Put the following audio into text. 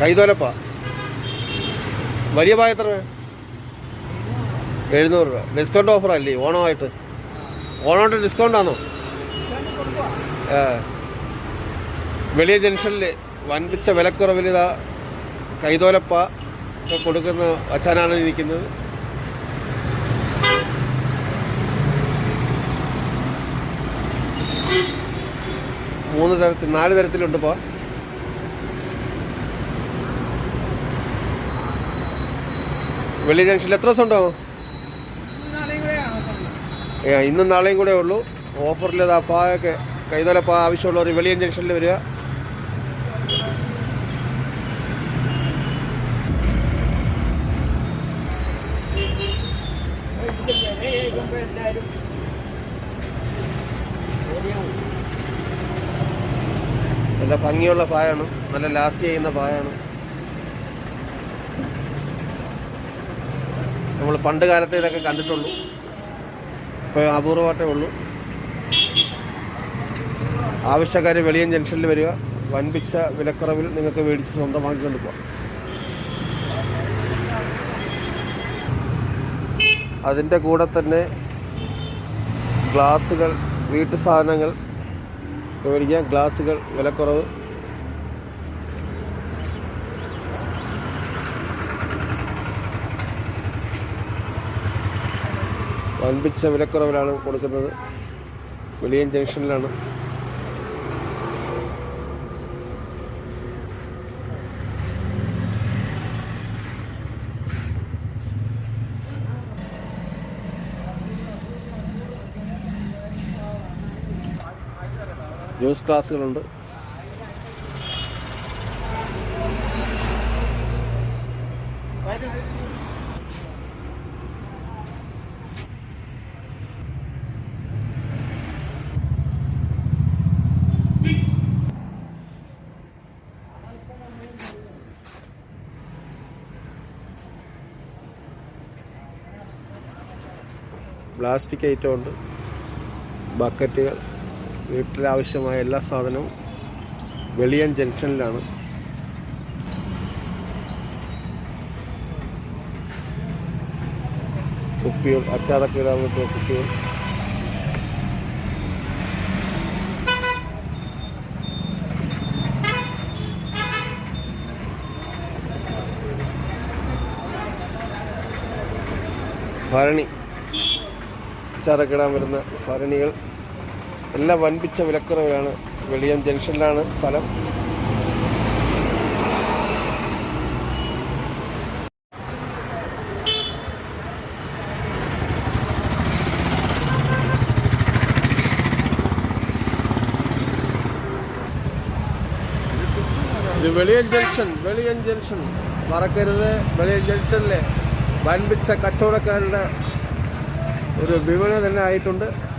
കൈതോലപ്പ. വലിയ പായ എത്ര രൂപ? എഴുന്നൂറ് രൂപ. ഡിസ്കൗണ്ട് ഓഫറല്ലേ? അല്ലേ ഓണമായിട്ട് ഓണമായിട്ട് ഡിസ്കൗണ്ട് ആണോ ഏ. വലിയ ജംഗ്ഷനിൽ വൻപിച്ച വിലക്കുറവിൽ ഇതാ കൈതോലപ്പ ഒക്കെ കൊടുക്കുന്ന അച്ഛനാണ് ഇരിക്കുന്നത്. മൂന്ന് തരത്തിൽ നാല് തരത്തിലുണ്ട് ഇപ്പോൾ വെള്ളി ജംഗ്ഷനിൽ എത്ര ദിവസം ഉണ്ടാവും? ഇന്നും നാളെയും കൂടെ ഉള്ളൂ. ഓഫറിൽ പായൊക്കെ കൈതോലപ്പ ആവശ്യമുള്ളവർ വെളിയൻ ജംഗ്ഷനിൽ വരിക. നല്ല ഭംഗിയുള്ള പായാണ്. നല്ല ലാസ്റ്റ് ചെയ്യുന്ന പായാണ്. നമ്മൾ പണ്ട് കാലത്ത് ഇതൊക്കെ കണ്ടിട്ടുള്ളൂ. ഇപ്പോൾ അപൂർവമായിട്ടേ ഉള്ളൂ. ആവശ്യക്കാർ വെളിയൻ ജംഗ്ഷനിൽ വരിക. വൻപിച്ച വിലക്കുറവിൽ നിങ്ങൾക്ക് മേടിച്ച് സ്വന്തമാക്കിക്കൊണ്ട് പോകാം അതിന്റെ കൂടെ തന്നെ ഗ്ലാസുകൾ വീട്ടു സാധനങ്ങൾ മേടിക്കാം ഗ്ലാസുകൾ വിലക്കുറവ്. വൻപിച്ച വിലക്കുറവിലാണ് കൊടുക്കുന്നത്. വെളിയൻ ജംഗ്ഷനിലാണ്. ജ്യൂസ് ക്ലാസ്സുകളുണ്ട്. പ്ലാസ്റ്റിക് ഐറ്റം ഉണ്ട്. ബക്കറ്റുകൾ വീട്ടിലാവശ്യമായ എല്ലാ സാധനവും വെളിയൻ ജംഗ്ഷനിലാണ്. കുപ്പികൾ അച്ചാറൊക്കെ ഇടാൻ പറ്റിയ കുപ്പികൾ ഭരണി. അച്ചാറൊക്കെ ഇടാൻ വരുന്ന ഭരണികൾ. എല്ലാം വൻപിച്ച വിലക്കുറവിലാണ്. വെളിയം ജംഗ്ഷനിലാണ് സ്ഥലം. ഇത് വെളിയൻ ജംഗ്ഷൻ വെളിയൻ ജംഗ്ഷൻ. മറക്കരുത് വെളിയൻ ജംഗ്ഷനിലെ വൻപിച്ച കച്ചവടക്കാരുടെ ഒരു വിപണി തന്നെ ആയിട്ടുണ്ട്.